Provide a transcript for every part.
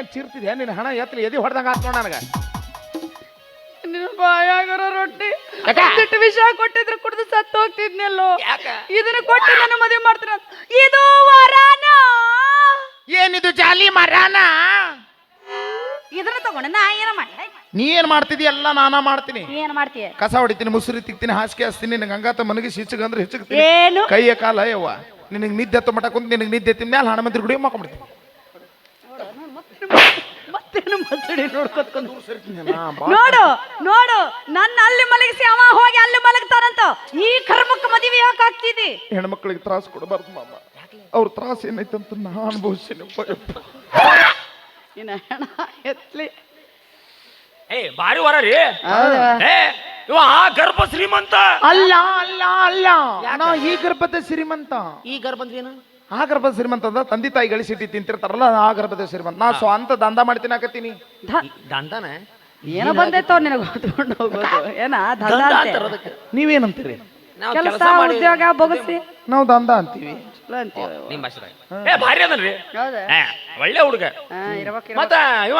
ಏನ್ ಚೀರ್ತಿದ್ಯಾ ನಿನ್ನ ಹಣ ಎತ್ತಲಿ ಎದಿ ಹೊಡೆದಂಗ ಆತ್ ನೋಡ ನನಗೆ. ನಿನ್ನ ಬಾಯಾಗರ ರೊಟ್ಟಿ? ಒಂದಿಟ್ಟು ವಿಷ ಕೊಟ್ಟಿದ್ರೆ ಕುಡಿದು ಸತ್ತು ಹೋಗ್ತಿದ್ನೆಲ್ಲೋ? ಯಾಕ? ಇದನ್ನ ಕೊಟ್ಟು ನನ್ನ ಮದುವೆ ಮಾಡ್ತೀರ? ಇದು ವರಾನ! ಏನಿದು ಜಾಲಿ ಮರಾನ? ಇದನ್ನ ತಗೊಂಡು ನಾ ಏನ ಮಾಡ ನೀ ಏನ್ ಮಾಡ್ತಿದಿ ಎಲ್ಲ ನಾನಾ ಮಾಡ್ತೀನಿ. ಏನ್ ಮಾಡ್ತೀಯ? ಕಸ ಹೊಡಿತೀನಿ ಮುಸುರಿ ತಿಕ್ತೀನಿ ಹಾಸಿಗೆ ಹಾಸ್ತೀನಿ ನಿನಗೆ ಹಂಗಾತ ಮನಗಿಸಿ ಹಿಚ್ಚಗಂದ್ರೆ ಹಿಚ್ಚಗ್ತೀನಿ. ಏನು? ಕೈಯ ಕಾಲ ಯವ್ವ. ನಿನಗೆ ನಿದ್ದೆ ಎತ್ತ ಮಟ ಕುಂತ ನಿನಗೆ ನಿದ್ದೆ ತಿಂದ ಮೇಲೆ ಹಣ ಮಂತ್ರಿ ಗುಡಿ ಮಕ್ಕೊಂಬಿಡ್ತೀನಿ ಮತ್ತೇನು ಮಸಡಿ ನೋಡ್ಕೊತ್ಕೊಂಡು ನೋಡು ನೋಡು ನನ್ನ ಅಲ್ಲಿ ಮಲಗಿಸಿ ಅವ ಹೋಗಿ ಅಲ್ಲಿ ಮಲಗ್ತಾರಂತ ಈ ಕರ್ಮಕ್ಕೆ ಮದುವೆ ಯಾಕೆ ಆಗ್ತಿದಿ? ಹೆಣ್ಮಕ್ಳಿಗೆ ತ್ರಾಸ ಕೊಡಬಾರ್ದು ಮಾಮ. ಅವ್ರ ತ್ರಾಸ ಏನೈತೆ ಅಂತ ನಾ ಅನುಭವಿಸ್ತೀನಿ ಇನ್ನ ಹೆಣ ಎತ್ಲಿ. ಏ ಬಾರಿ ವರ ರೀ. ಏ ಇವ ಆ ಗರ್ಭ ಶ್ರೀಮಂತ? ಅಲ್ಲ ಅಲ್ಲ ಅಲ್ಲ. ನಾ ಈ ಗರ್ಭದ ಶ್ರೀಮಂತ. ಈ ಗರ್ಭ ಏನು? ಆ ಗರ್ಭದ ಶ್ರೀಮಂತ ಅಂದ್ರೆ ತಂದೆ ತಾಯಿ ಗಳಿಸಿಟ್ಟು ತಿಂತಿರ್ತಾರಲ್ಲ ಆ ಗರ್ಭದ ಶ್ರೀಮಂತ. ನಾ ಸ್ವಂತ ದಂಧ ಮಾಡ್ತೀನಿ ಹಾಕತ್ತೀನಿ ದಂಧನೆ? ಏನೋ ಬಂದೈತೋ ನಿನಗೆ ಹೊತ್ಕೊಂಡು ಹೋಗೋದು. ಏನ ದಂಧ ಅಂತೆ. ನೀವೇನಂತೀರಿ? ನಾವು ಕೆಲಸ ಕೆಲಸ ಮಾಡಿ ಉದ್ಯೋಗ ಬಗಸಿ. ನಾವು ದಂಧ ಅಂತೀವಿ. ಚಲೋ ಅಂತೀವಿ ನಿಮ್ ಭಾಷೆದಾಗ ಏ ಭಾರಿ ಅದನ್ರಿ. ಹೌದಾ? ಏ ಒಳ್ಳೆ ಹುಡುಗ. ಹಾ ಇರ್ಬೇಕು ಮತ್ತ ಇವ?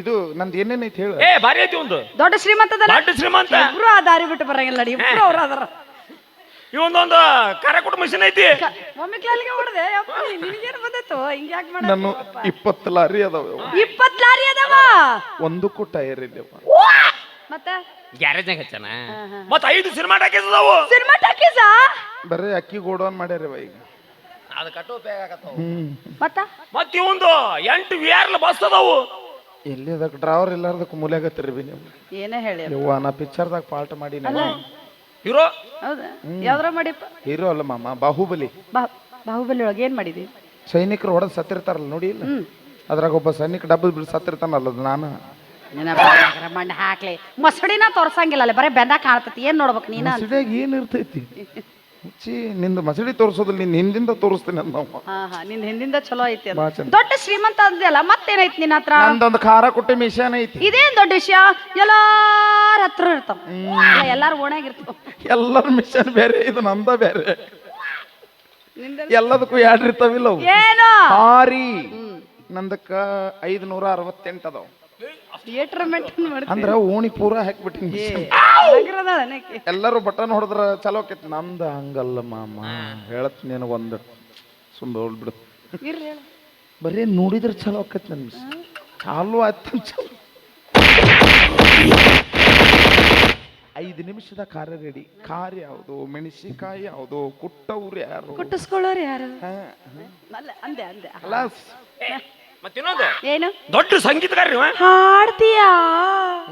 ಇದು ನಂದು ಏನೇನೈತಿ ಹೇಳು? ಏ ಭಾರಿ ಐತಿ ಒಂದು. ದೊಡ್ಡ ಶ್ರೀಮಂತ ದೊಡ್ಡ ಶ್ರೀಮಂತ. ಇಬ್ರು ಆ ದಾರಿ ಬಿಟ್ಟು ಬರಂಗಿಲ್ಲ ನಡಿ ಇಬ್ರು ಅವ್ರ ಅದಾರ ಇವೊಂದೊಂದು ಕರ ಕೊಟ್ಟು ಮಿಷನ್ ಐತಿ ಮಮ್ಮಿ ಕ್ಲಾಲಿಗೆ ಹೊಡೆದೆ ನಿನಗೇನು ಬಂದಿತ್ತು ಹಿಂಗ್ ಯಾಕೆ ಮಾಡ ನಾನು ಇಪ್ಪತ್ತು ಲಾರಿ ಅದಾವ. ಇಪ್ಪತ್ ಲಾರಿ ಅದಾವ? ಒಂದು ಒಂದಕ್ಕೂ ಟೈರ್ ಇದೆ ಮತ್ತೆ? ಗ್ಯಾರೇಜ್ನಾಗ ಹಚ್ಚನ ಮತ್ತ ಐದು ಸಿನಿಮಾ ಟಾಕೀಸದಾವು ಸಿನಿಮಾ ಟಾಕೀಸ? ಬರೀ ಅಕ್ಕಿ ಗೋಡೌನ್ ಮಾಡ್ಯಾರವ ಈಗ. ಅದು ಕಟ್ಟು ಉಪಯೋಗ ಆಗತ್ತಾವು. ಮತ್ತ? ಮತ್ತ ಇವಂದು ಎಂಟು ವಿ ಆರ್ ಬಸ್ ಅದಾವು. ಎಲ್ಲಿ ಅದಕ್ಕೆ ಡ್ರೈವರ್ ಇಲ್ಲಾರ್ದಕ್ಕೆ ಮೂಲೆಗತ್ತಿರಿ ಬಿ ನೀವು? ಏನೇ ಹೇಳಿ ನಾ ಪಿಕ್ಚರ್ದಾಗ ಪಾರ್ಟ್ ಮಾಡಿ ಹೀರೋ? ಹೌದಾ. ಯಾವ್ದ್ರ ಮಾಡಿಪ್ಪ ಹೀರೋ ಅಲ್ಲ ಮಾಮ ಬಾಹುಬಲಿ. ಬಾ ಬಾಹುಬಲಿ ಒಳಗೆ ಏನ್ ಮಾಡಿದಿ? ಸೈನಿಕರು ಹೊಡೆದು ಸತ್ತಿರ್ತಾರಲ್ಲ ನೋಡಿ ಇಲ್ಲ? ಅದ್ರಾಗ ಒಬ್ಬ ಸೈನಿಕ ಡಬ್ಬಲ್ ಬಿಡ್ ಸತ್ತಿರ್ತಾನಲ್ಲ ಅದು ನಾನು. ಮಣ್ಣು ಹಾಕ್ಲಿ. ಮಸಡಿನ ತೋರ್ಸಂಗಿಲ್ಲ ಅಲ್ಲಿ ಬರೀ ಬೆಂದ ಕಾಣ್ತತಿ ಏನ್ ನೋಡ್ಬೇಕು ನೀನ ಏನು ಇರ್ತೈತಿ? ಮುಚ್ಚಿ ನಿಂದು ಮಸಡಿ ತೋರಿಸೋದಿಲ್ಲ ನಿನ್ನ ಹಿಂದಿಂದ ತೋರಿಸ್ತೀನಿ ಅಂತ ನಾವು ಹಾ ಹಾ ನಿನ್ ಹಿಂದಿಂದ ಚಲೋ ಐತಿ ಅದು. ಭಾಳ ಚಂದ. ದೊಡ್ಡ ಶ್ರೀಮಂತ ಅಂದ್ಯಲ್ಲ ಮತ್ತೇನೈತಿ ನಿನ್ನ ಹತ್ರ? ನಂದೊಂದು ಖಾರ ಕೊಟ್ಟಿ ಮಿಷನ್ ಐತಿ ಇದೇನ್ ದೊಡ್ಡ ವಿಷಯ? ಎಲ್ಲಾರ ಹತ್ರ ಇರ್ತಾವ. ಅಲ್ಲ, ಎಲ್ಲಾರ ಓಣ್ಯಾಗಿರ್ತಾವ ಎಲ್ಲರ ಮಿಷನ್ ಬೇರೆ ಇದು ನಂದ ಬೇರೆ. ಎಲ್ಲದಕ್ಕೂ ಎರಡು ಇರ್ತಾವಿಲ್ಲ ಅವು. ಏನು? ಹಾರಿ. ನಂದಕ್ಕ ಐದ್ನೂರ ಅರವತ್ತೆಂಟು ಅದಾವ. ಥಿಯೇಟರ್ ಮೇಂಟೈನ್ ಮಾಡ್ತೀನಿ ಅಂದ್ರ ಓಣಿ ಪೂರ ಹಾಕ್ಬಿಟ್ಟಿನಿ ಎಲ್ಲರೂ ಬಟನ್ ಹೊಡೆದ್ರ ಚಲೋ ಆಕೈತಿ. ನಂದ ಹಂಗಲ್ಲ ಮಾಮ. ಹೇಳತ್ ನೀನು ಒಂದು. ಹೋಗ್ಬಿಡು ಇರ್ರಿ ಹೇಳು. ಬರೀ ನೋಡಿದ್ರೆ ಚಲೋ ಆಕೈತಿ ನನ್ ಚಾಲು ಆಯ್ತು ಚಲೋ. ಐದು ನಿಮಿಷದ ಕಾರ್ಯ ರೆಡಿ. ಕಾರ್ ಯಾವುದು? ಮೆಣಸಿಕಾಯಿ ಯಾವುದು? ಕುಟ್ಟವ್ರು ಯಾರು? ಕುಟ್ಟಿಸ್ಕೊಳ್ಳೋರು ಯಾರು? ಹಾ, ಅಲ್ಲ ಅಂದೆ ಅಂದೆ. ಅಲ್ಲ ಮತ್ತ ಇನ್ನೊಂದು ಏನು? ದೊಡ್ಡ ಸಂಗೀತಗಾರ ಹಾಡ್ತೀಯಾ?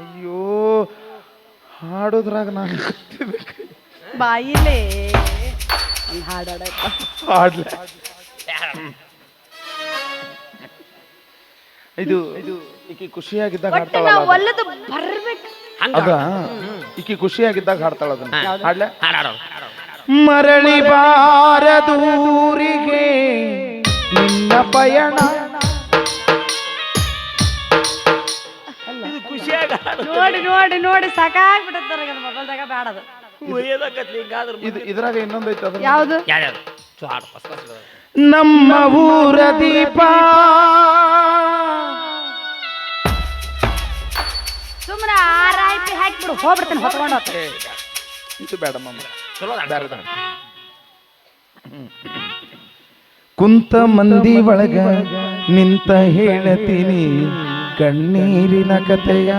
ಅಯ್ಯೋ ಹಾಡೋದ್ರಾಗ ನಾನು ಬಾಯಿಲೆ. ಹಾಡಾಡಪ್ಪ ಹಾಡ್ಲೆ. ಇದು ಇದು ಈಕಿ ಖುಷಿಯಾಗಿದ್ದಾಗ ಹಾಡ್ತಾಳ. ಒಲ್ಲದು ಬರ್ಬೇಕು. ಹಂಗ. ಅದ? ಈಕಿ ಖುಷಿಯಾಗಿದ್ದಾಗ ಹಾಡ್ತಾಳ ಅದನ್ನ. ಹಾಡ್ಲೆ? ಮರಳಿ ಬಾರದೂರಿಗೆ ನಿನ್ನ ಪಯಣ ನೋಡಿ ನೋಡಿ ನೋಡಿ ಸಾಕಾಗ್ಬಿಟ್ಟದ ನನಗೆ ಮೊಬೈಲ್ದಾಗ ಬೇಡದು ಒಯ್ಯದಕ್ಕತ್ಲಿ ಹಿಂಗಾದ್ರ ಇದು ಇದ್ರಾಗ ಇನ್ನೊಂದೈತೆ ಅದ್ರ ಯಾವುದು? ಯಾರ್ಯಾರು? ಚು ಹಾಡು ಫಸ್ಟ್ ಕ್ಲಾಸ್ ನಮ್ಮ ಊರ ದೀಪ. ಸುಮ್ಮನೆ ಆರಾಯ್ತಿ ಹಾಕಿಬಿಡು ಹೋಗ್ಬಿಡ್ತೇನೆ ಹೊತ್ಕೊಂಡು ಹೋಗ್ತೀನಿ. ಇದು ಬೇಡ ಮಮ್ಮ ಚಲೋ ಅದ. ಬೇರೆ ಕುಂತ ಮಂದಿ ಒಳಗ ನಿಂತ ಹೇಳತೀನಿ. ಕಣ್ಣೀರಿನ ಕಥೆಯ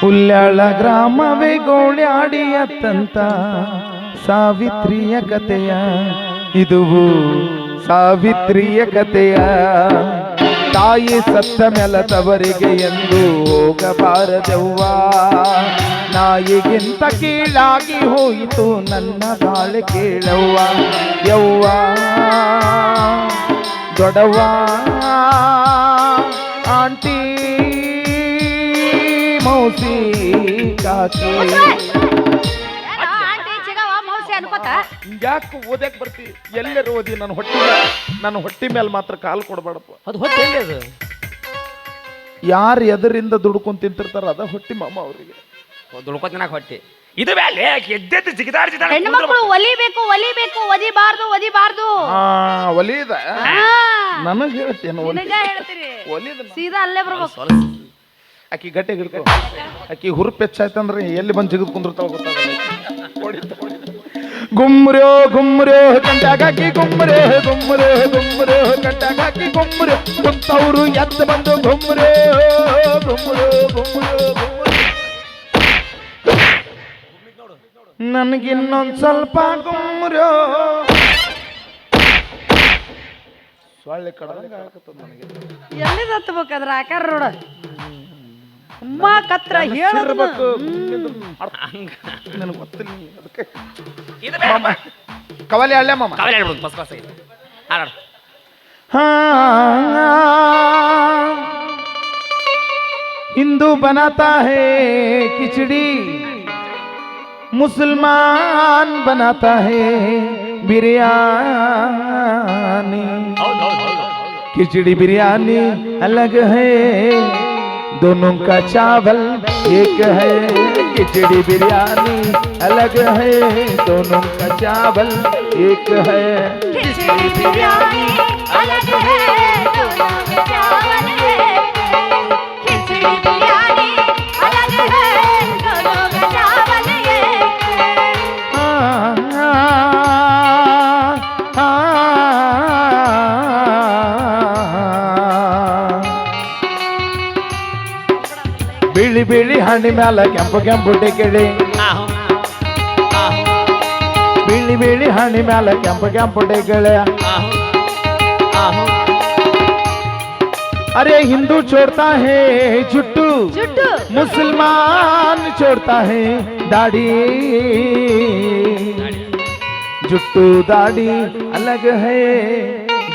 ಹುಲ್ಯಾಳ ಗ್ರಾಮವೇ ಗೋಳ್ಯಾಡಿಯತ್ತಂತ ಸಾವಿತ್ರಿಯ ಕಥೆಯ. ಇದು ಸಾವಿತ್ರಿಯ ಕಥೆಯ. ತಾಯಿ ಸತ್ತ ಮೆಲತವರಿಗೆ ಎಂದು ಹೋಗಬಾರದವ್ವ. ನಾಯಿಗಿಂತ ಕೀಳಾಗಿ ಹೋಯಿತು ನನ್ನ ಬಾಳೆ ಕೇಳವ್ವ. ಯವ್ವ, ದೊಡವ್ವ. ಆಂಟಿ ಮೌಸಿ ಕಾಕಿ. ಯಾಕೆ ಓದಕ್ ಬರ್ತಿ? ಎಲ್ಲರೂ ಓದಿ? ನನ್ನ ಹೊಟ್ಟೆ ನನ್ನ ಹೊಟ್ಟೆ ಮೇಲೆ ಮಾತ್ರ ಕಾಲು ಕೊಡಬೇಡಪ್ಪ ಅದು ಹೊಟ್ಟೆ ಅದು? ಯಾರು ಎದರಿಂದ ದುಡ್ಕೊಂಡ್ ತಿಂತಿರ್ತಾರ ಅದ ಹೊಟ್ಟಿ ಮಾಮ ಅವರಿಗೆ. ದುಡ್ಕೋತಿನಾಗ ಹೊಟ್ಟೆ. ಇದು ಮೇಲೆ ಎದ್ದೆದ್ದು ಜಿಗಿದಾಡ್ಸಿದಾಳ ಹೆಣ್ಣು ಮಕ್ಕಳು ಒಲಿಬೇಕು ಒಲಿಬೇಕು ಒದಿಬಾರ್ದು ಒದಿಬಾರ್ದು. ಆ ಒಲಿದ. ನನಗೆ ಹೇಳ್ತೇನೆ ಒಲಿ ಹೇಳ್ತೀರಿ. ಒಲಿದ ಸೀದಾ ಅಲ್ಲೇ ಬರ್ಬೇಕು. ಆಕಿ ಗಟ್ಟಿ ಹಿಡ್ಕೊ ಆಕಿ ಹುರುಪ್ ಹೆಚ್ಚಾಯ್ತಂದ್ರೆ ಎಲ್ಲಿ ಬಂದು ಜಿಗಿದು ಕುಂದಿರ್ತಾವ ಗೊತ್ತಾಗಲ್ಲ ಗುಮ್ರೋ ಗುಮ್ರೋ ಕಂಟಾಗಾಕಿ ಗುಮ್ರೆ ಗುಮ್ರೋ ಗುಮ್ರೋ ಕಂಟಾಗಾಕಿ ಗುಮ್ರೆ ಕುಂತವ್ರು ಎದ್ದು ಬಂದು ಗುಮ್ರೋ ಗುಮ್ರೋ ಗುಮ್ರೆ ಗುಮ್ರೆ ನನಗಿನ್ನೊಂದು ಸ್ವಲ್ಪ ಗುಮ್ರೋ. ಸೊಳ್ಳೆ ಕಡದಂಗ ಆಗತ್ತದ ನನಗೆ. ಎಲ್ಲಿದ ಹತ್ಬೇಕಾದ್ರ ಆಕಾರ ರೋಡ ಕತ್ರ ಹೇಳಿರ್ಬೇಕು ನನಗೆ ಗೊತ್ತಿಲ್ಲ ಅದಕ್ಕೆ ಇದು ಬೇಡ ಮಾಮ. ಕವಲಿ ಹಳ್ಳೆ ಮಾಮ. ಕಾವಲಿ ಹೇಳ್ಬಿಡು ಫಸ್ಟ್ ಕ್ಲಾಸ್ ಆಗಿದೆ ಹಾ. ಹಿಂದೂ ಬನಾತಾ ಹೇ ಕಿಚಡಿ. मुसलमान बनाता है बिरयानी। खिचड़ी बिरयानी अलग है, दोनों का चावल एक है। खिचड़ी बिरयानी अलग है, दोनों का चावल एक है। खिचड़ी बिरयानी अलग है, दोनों का चावल ಬಿಳಿ ಬಿಳಿ ಹಣ್ಣಿ ಮ್ಯಾಲ ಕೆಂಪು ಕೆಂಪು ಟಿಕೆಡಿ ಆಹು ಆಹು ಬಿಳಿ ಬಿಳಿ ಹಣ್ಣಿ ಮ್ಯಾಲ ಕೆಂಪು ಕೆಂಪು ಟಿಕೆಳೆ ಆಹು ಆಹು अरे हिंदू छोड़ता है जुट्टू जुट्टू मुसलमान छोड़ता है दाढ़ी जुट्टू दाढ़ी अलग है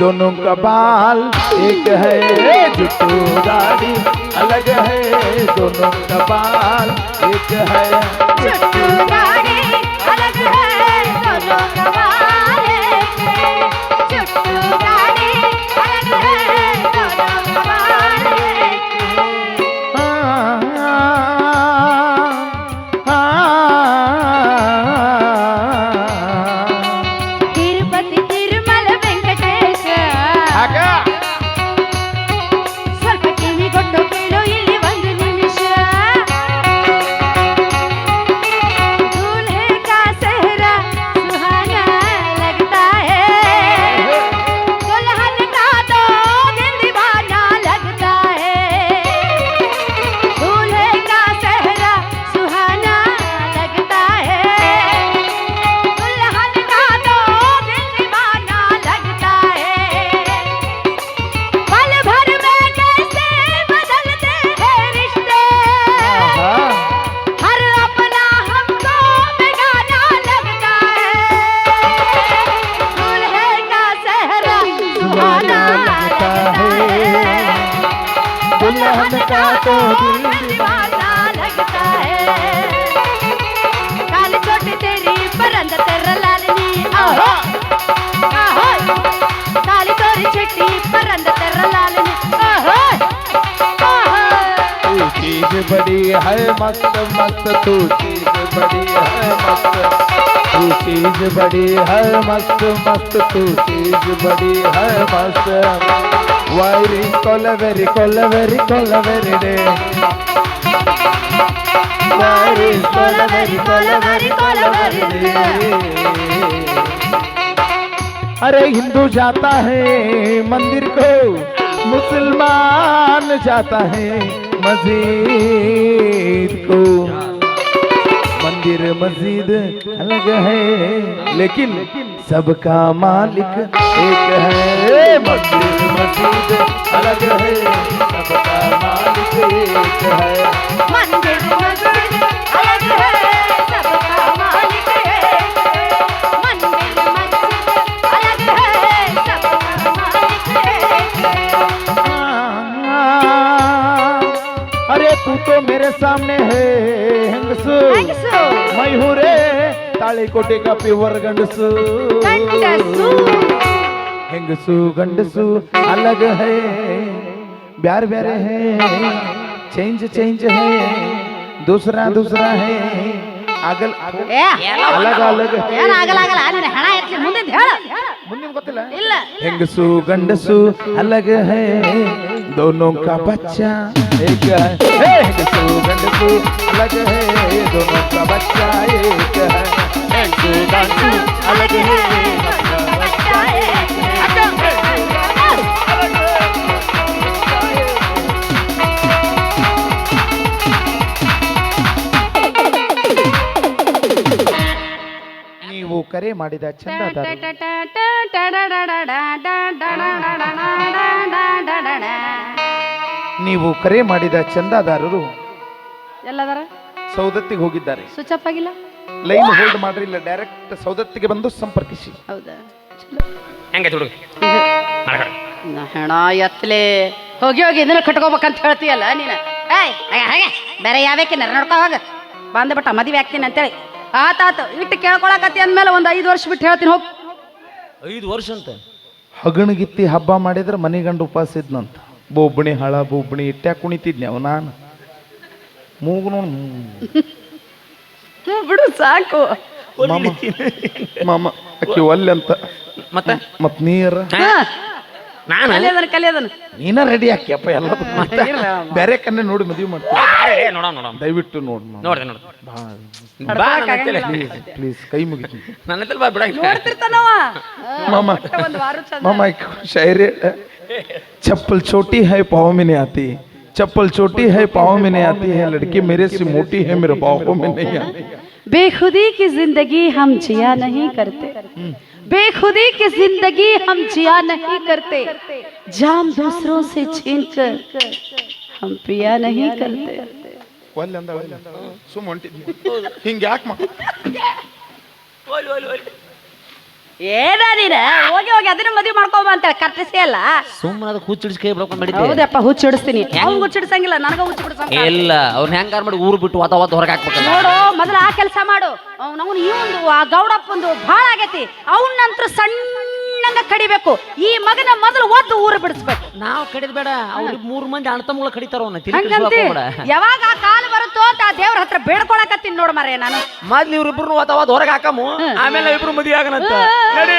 दोनों का बाल एक है जुट्टू दाढ़ी अलग है दोनों कपाल एक है। अलग है दोनों का का तो दिल दीवाना लगता है। काली छोटी तेरी परंद तेरा लालनी आहो। आहो। काली तोरी चिट्टी परंद तेरा लालनी आहो। आहो। तू चीज़ बड़ी है मस्त मस्त। तू चीज़ बड़ी है मस्त। तू चीज़ बड़ी है मस्त मस्त। तू चीज़ बड़ी है मस्त। कोलवेरी कोलवेरी रे। वैरी कोलवेरी कोलवेरी कोलवेरी रे। अरे हिंदू जाता है, मंदिर को मुसलमान जाता है, मस्जिद को। मंदिर, मस्जिद अलग है, लेकिन सबका मालिक एक है। मंदिर मस्जिद अलग है। सबका मालिक एक है। ತಾಳಿಕೋಟೆ का प्योर गंडसू ಗಂಡಸು ಹೆಂಗಸು ಗಂಡಸು अलग है ब्यार ब्यारे है चेंज चेंज है दूसरा दूसरा है ಆಗಲ್ ಏ ಅಲಗ ಅಲಗ ಏನ್ ಆಗಲ್ಲ ಆಗಲ್ಲ ನೀನ್ ಹಣ ಎತ್ಲಿ ಮುಂದೆ ಹೇಳ ಮುಂದಿನ ಗೊತ್ತಿಲ್ಲ ಇಲ್ಲ ಹೆಂಗಸು ಗಂಡಸು ಅಲಗ ಹೇ ದೋನೋ ಕಾ ಬಚ್ಚಾ ಏಕ ಹೇ ಹೆಂಗಸು ಗಂಡಸು ಅಲಗ ಹೇ ದೋನೋ ಕಾ ಮಾಡಿದ ಚಂದದಾರರು ನೀವು ಕರೆ ಮಾಡಿದ ಚಂದಾದಾರರು ಎಲ್ಲದರ ಸೌದತ್ತಿಗೆ ಹೋಗಿದ್ದಾರೆ ಸ್ವಿಚ್ ಅಪ್ ಆಗಿಲ್ಲ ಲೈನ್ ಹೋಲ್ಡ್ ಮಾಡ್ರಿ ಇಲ್ಲ ಡೈರೆಕ್ಟ್ ಸೌದತ್ತಿಗೆ ಬಂದು ಸಂಪರ್ಕಿಸಿ ಹೌದಾ ಹುಡುಗ ಹೆಣ ಎತ್ತಲೆ ಹೋಗಿ ಹೋಗಿ ಇದನ್ನ ಕಟ್ಕೋಬೇಕಂತ ಹೇಳ್ತೀಯಲ್ಲ ನೀನು ಏಯ್ ಹಾಗೆ ಹಾಗೆ ಬೇರೆ ಯಾವ್ಯಾಕಿನ ನೋಡ್ಕೋ ಹೋಗ ಬಂದ್ಬಿಟ್ಟ ಮದುವೆ ಆಗ್ತೀನಿ ಅಂತೇಳಿ ಆತಾತು ಇಟ್ಟು ಕೇಳ್ಕೊಳಕತ್ತಿ ಅಂದ್ಮೇಲೆ ಒಂದು ಐದು ವರ್ಷ ಬಿಟ್ಟು ಹೇಳ್ತೀನಿ ಹೋಗಿ. ಐದು ವರ್ಷ ಅಂತ. ಹಗಣಗಿತ್ತಿ ಹಬ್ಬ ಮಾಡಿದ್ರೆ ಮನೆಗಂಡು ಉಪವಾಸ ಇದ್ನಂತ ಬೊಬ್ಬಣಿ ಹಳ ಬೊಬ್ಬಣಿ ಇಟ್ಟ್ಯಾಕ ಕುಣಿತಿದ್ನಿ ಅವ ನಾನು. ಮೂಗು ನೋಡ್ ಬಿಡು ಸಾಕು. ಮಾಮ ಮಾಮ ಅಕ್ಕಿ ಒಲ್ಲೆ ಅಂತ. ಮತ್ತೆ? ಮತ್ ನೀರ? ಹಾ, ನಾನು ಕಲಿಯೋದನ್ ಕಲಿಯೋದನ್ ನೀನ ರೆಡಿ ಹಾಕ್ಯಪ್ಪ ಎಲ್ಲ ಬೇರೆ ಕನ್ನೆ ನೋಡಿ ಮದುವೆ ಮಾಡ್ತೀನಿ ಬಾರೆ, ನೋಡೋಣ ನೋಡೋಣ ದಯವಿಟ್ಟು ನೋಡ್ ನೋಡ್ದೆ ನೋಡ್ದೆ ಬಾ ನನ್ನ ಹತ್ತಿರ. ಪ್ಲೀಸ್ ಪ್ಲೀಸ್ ಕೈ ಮುಗಿತೀನಿ ನನ್ನ ಹತ್ತಿರ ಬಾ ಬಿಡ ನೋಡ್ತಿರ್ತಾನವ ಮಾಮ ಒಂದು ವಾರ ಚಂದ मामा एक शायरी है चप्पल छोटी है पाँव में नहीं आती चप्पल छोटी है पाँव में नहीं आती है लड़की मेरे से मोटी है मेरे पाँव में नहीं आती बेखुदी की जिंदगी हम जिया नहीं करते बेखुदी की जिंदगी हम जिया नहीं करते जाम दूसरों से छीन कर हम पिया नहीं करते ಒಲ್ಲೆ ಅಂದ ಒಲ್ಲೆ ಸುಮ್ಮ ಹೊಂಟಿದ್ನಿ ಹಿಂಗೆ ಯಾಕೆ ಮಾ ಏನ ನೀನ? ಹೋಗಿ ಹೋಗಿ ಅದನ್ನ ಮದುವೆ ಮಾಡ್ಕೊಂಬ ಅಂತೇಳಿ ಕರ್ಟಿಸಿ ಅಲ್ಲ. ಸುಮ್ಮನೆ ಅದು ಹುಚ್ಚಿಡಿಸಿ ಕೈ ಬಿಡ್ಕೊಂಡು ಮಾಡಿದ್ದೆ ಹೌದಪ್ಪ ಹುಚ್ಚು ಹಿಡಿಸ್ತೀನಿ ಅವ್ನು ಹುಚ್ಚು ಹಿಡಿಸಂಗಿಲ್ಲ ನನಗ ಹುಚ್ಚು ಬಿಡಿಸಂಗ ಇಲ್ಲ ಅವ್ನ ಹೆಂಗಾರ ಮಾಡಿ ಊರು ಬಿಟ್ಟು ವಾತ ವಾತ ಹೊರಗೆ ಹಾಕ್ಬೇಕು ನೋಡು ಮೊದಲು ಆ ಕೆಲಸ ಮಾಡು. ಅವನವನು ಇವಂದು ಆ ಗೌಡಪ್ಪಂದು ಭಾಳ ಆಗೈತಿ. ಅವನಂತ್ರ ಸಣ್ಣಂಗ ಕಡಿಬೇಕು. ಈ ಮಗನ ಮೊದಲು ಒದ್ದು ಊರು ಬಿಡಿಸ್ಬೇಕು. ನಾವು ಕಡಿದ್ ಬೇಡ ಅವ್ರಿಗೆ ಮೂರು ಮಂದಿ ಅಣ್ಣ ತಮ್ಮಗಳ ಕಡಿತಾರ ಹಂಗಂತಿ. ಯಾವಾಗ ಆ ಕಾಲ ಬರುತ್ತೋ ಅಂತ ಆ ದೇವ್ರ ಹತ್ರ ಬೇಡ್ಕೊಳಕತ್ತೀನಿ ನೋಡು ಮಾರೇ ನಾನು. ಮೊದ್ಲು ಇವ್ರಿಬ್ರು ಹೊರಗೆ ಹಾಕಮು ಆಮೇಲೆ ಇಬ್ರು ಮದುವೆ ಆಗನಂತ. ನಡಿ.